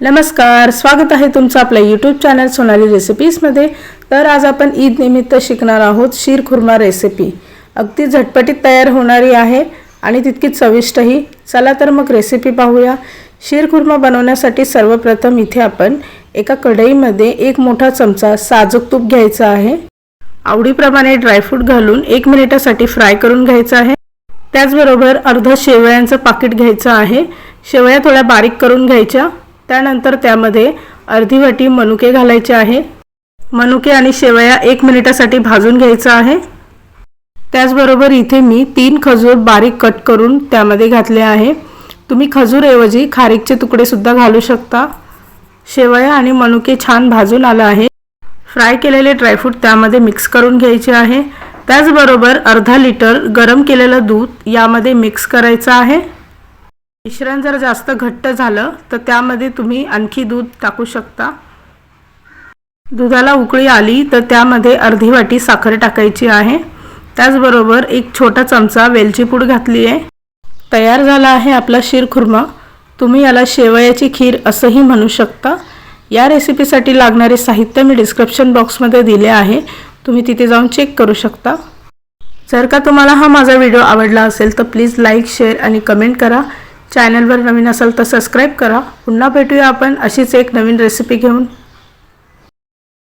नमस्कार स्वागत आहे तुमचं आपल्या यूट्यूब चॅनल सोनाली रेसिपीजमध्ये तर आज आपण ईद निमित्त शिकणार आहोत शीर खुर्मा रेसिपी अगदी झटपटीत तयार होणारी आहे आणि तितकीच चविष्टही. चला तर मग रेसिपी पाहूया. शीरखुर्मा बनवण्यासाठी सर्वप्रथम इथे आपण एका कढईमध्ये एक मोठा चमचा साजूक तूप घ्यायचा आहे. आवडीप्रमाणे ड्रायफ्रूट घालून एक मिनिटासाठी फ्राय करून घ्यायचं आहे. त्याचबरोबर अर्धा शेवयांचं पाकिट घ्यायचं आहे. शेवया थोड्या बारीक करून घ्यायच्या. त्यानंतर त्यामध्ये अर्धी वाटी मनुके घालायचे आहे. मनुके आणि शेवया एक मिनिटासाठी भाजून घ्यायचं आहे. त्याचबरोबर इथे मी तीन खजूर बारीक कट करून त्यामध्ये घातले आहे. तुम्ही खजूरऐवजी खारीकचे तुकडेसुद्धा घालू शकता. शेवया आणि मनुके छान भाजून आलं आहे. फ्राय केलेले ड्रायफ्रूट त्यामध्ये मिक्स करून घ्यायचे आहे. त्याचबरोबर अर्धा लिटर गरम केलेलं दूध यामध्ये मिक्स करायचं आहे. मिश्रण जर जास्त घट्ट झालं तर त्यामध्ये तुम्ही आणखी दूध टाकू शकता. दुधाला उकळी आली तर त्यामध्ये अर्धी वाटी साखर टाकायची आहे. त्याचबरोबर एक छोटा चमचा वेलची पूड घातली आहे. तयार झाला आहे आपला शिरखुर्मा तुम्ही याला शेवयाची खीर असंही म्हणू शकता. या रेसिपीसाठी लागणारे साहित्य मी डिस्क्रिप्शन बॉक्समध्ये दिले आहे. तुम्ही तिथे जाऊन चेक करू शकता. जर का तुम्हाला हा माझा व्हिडिओ आवडला असेल तर प्लीज लाईक शेअर आणि कमेंट करा. चॅनलवर नवीन असाल तर सबस्क्राईब करा. पुन्हा भेटूया आपण अशीच एक नवीन रेसिपी घेऊन.